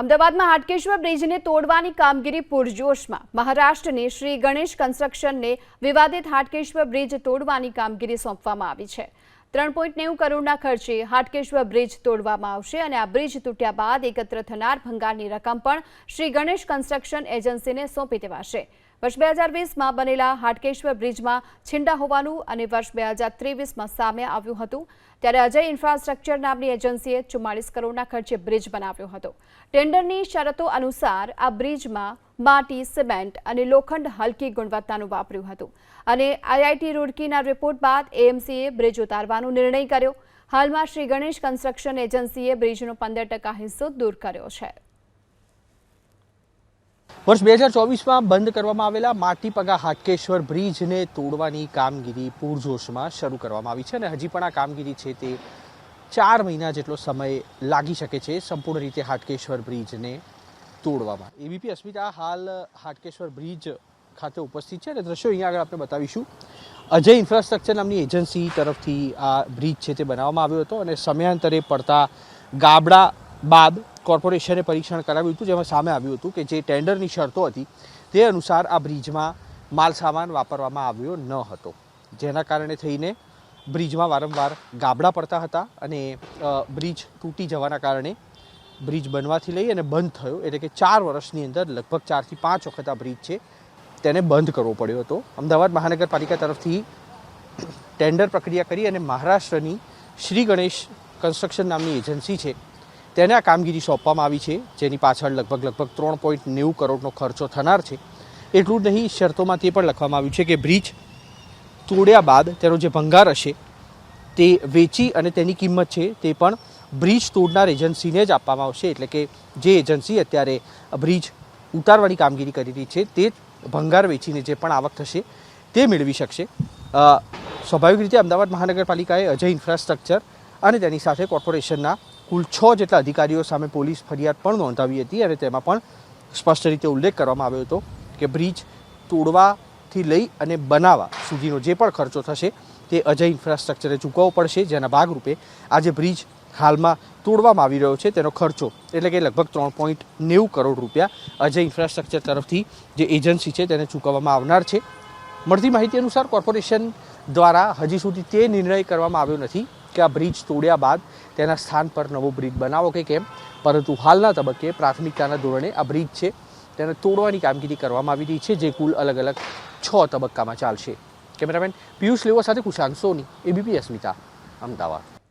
અમદાવાદમાં હાટકેશ્વર બ્રિજને તોડવાની કામગીરી પૂરજોશમાં. મહારાષ્ટ્રની શ્રી ગણેશ કન્સ્ટ્રક્શનને વિવાદિત હાટકેશ્વર બ્રિજ તોડવાની કામગીરી સોંપવામાં આવી છે. ત્રણ પોઈન્ટ નેવું કરોડના ખર્ચે હાટકેશ્વર બ્રિજ તોડવામાં આવશે અને આ બ્રિજ તૂટ્યા બાદ એકત્ર થનાર ભંગારની રકમ પણ શ્રી ગણેશ કન્સ્ટ્રક્શન એજન્સીને સોંપી દેવાશે. વર્ષ બે હજાર વીસમાં બનેલા હાટકેશ્વર બ્રિજમાં છીંડા હોવાનું અને વર્ષ બે હજાર ત્રેવીસમાં સામે આવ્યું હતું, ત્યારે અજય ઇન્ફ્રાસ્ટ્રક્ચર નામની એજન્સીએ ચુમ્માળીસ કરોડના ખર્ચે બ્રિજ બનાવ્યો હતો. ટેન્ડરની શરતો અનુસાર આ બ્રિજમાં માટી, સિમેન્ટ અને લોખંડ હલકી ગુણવત્તાનું વાપર્યું હતું અને આઈઆઈટી રૂડકીના રિપોર્ટ બાદ એએમસીએ બ્રિજ ઉતારવાનો નિર્ણય કર્યો. હાલમાં શ્રી ગણેશ કન્સ્ટ્રક્શન એજન્સીએ બ્રિજનો પંદર ટકા હિસ્સો દૂર કર્યો છે. વર્ષ બે હજાર ચોવીસમાં બંધ કરવામાં આવેલા માટીપગા હાટકેશ્વર બ્રિજને તોડવાની કામગીરી પૂરજોશમાં શરૂ કરવામાં આવી છે અને હજી પણ આ કામગીરી છે તે ચાર મહિના જેટલો સમય લાગી શકે છે સંપૂર્ણ રીતે હાટકેશ્વર બ્રિજને તોડવામાં. એબીપી અસ્મિતા હાલ હાટકેશ્વર બ્રિજ ખાતે ઉપસ્થિત છે અને દ્રશ્યો અહીંયા આગળ આપણે બતાવીશું. અજય ઇન્ફ્રાસ્ટ્રક્ચર નામની એજન્સી તરફથી આ બ્રિજ છે તે બનાવવામાં આવ્યો હતો અને સમયાંતરે પડતા ગાબડા બાદ કોર્પોરેશને પરીક્ષણ કરાવ્યું હતું, જેમાં સામે આવ્યું હતું કે જે ટેન્ડરની શરતો હતી, તે અનુસાર આ બ્રિજમાં માલ સામાન વાપરવામાં આવ્યો ન હતો. જેના કારણે થઈને બ્રિજમાં વારંવાર ગાબડા પડતા હતા અને બ્રિજ તૂટી જવાના કારણે બ્રિજ બનવાથી લઈ અને બંધ થયો. એટલે કે ચાર વર્ષની અંદર લગભગ ચારથી પાંચ વખત આ બ્રિજ છે, તેને બંધ કરવો પડ્યો હતો. અમદાવાદ મહાનગરપાલિકા તરફથી ટેન્ડર પ્રક્રિયા કરી અને મહારાષ્ટ્રની શ્રી ગણેશ કન્સ્ટ્રક્શન નામની એજન્સી છે તેને આ કામગીરી સોંપવામાં આવી છે, જેની પાછળ લગભગ લગભગ ત્રણ પોઈન્ટ નેવું કરોડનો ખર્ચો થનાર છે. એટલું જ નહીં, શરતોમાં તે પણ લખવામાં આવ્યું છે કે બ્રિજ તોડ્યા બાદ તેનો જે ભંગાર હશે, તે વેચી અને તેની કિંમત છે તે પણ બ્રિજ તોડનાર એજન્સીને જ આપવામાં આવશે. એટલે કે જે એજન્સી અત્યારે બ્રિજ ઉતારવાની કામગીરી કરી રહી છે, તે ભંગાર વેચીને જે પણ આવક થશે, તે મેળવી શકશે. સ્વાભાવિક રીતે અમદાવાદ મહાનગરપાલિકાએ અજય ઇન્ફ્રાસ્ટ્રક્ચર અને તેની સાથે કોર્પોરેશનના કુલ છ જેટલા અધિકારીઓ સામે પોલીસ ફરિયાદ પણ નોંધાવી હતી અને તેમાં પણ સ્પષ્ટ રીતે ઉલ્લેખ કરવામાં આવ્યો હતો કે બ્રિજ તોડવાથી લઈ અને બનાવવા સુધીનો જે પણ ખર્ચો થશે તે અજય ઇન્ફ્રાસ્ટ્રક્ચરે ચૂકવવો પડશે. જેના ભાગરૂપે આજે બ્રિજ હાલમાં તોડવામાં આવી રહ્યો છે. તેનો ખર્ચો એટલે કે લગભગ ત્રણ પોઈન્ટ નેવું કરોડ રૂપિયા અજય ઇન્ફ્રાસ્ટ્રક્ચર તરફથી જે એજન્સી છે તેને ચૂકવવામાં આવનાર છે. મળતી માહિતી અનુસાર કોર્પોરેશન દ્વારા હજી સુધી તે નિર્ણય કરવામાં આવ્યો નથી. કે આ બ્રિજ તોડ્યા બાદ તેના સ્થાન પર નવો બ્રિજ બનાવો કે કેમ? પરંતુ હાલના તબક્કે પ્રાથમિકતાના ધોરણે આ બ્રિજ છે તેને તોડવાની કામગીરી કરવામાં આવી રહી છે, જે કુલ અલગ અલગ છ તબક્કામાં ચાલશે. કેમેરામેન પિયુષ લેવા સાથે કુશાંક સોની, એબીપી અસ્મિતા, અમદાવાદ.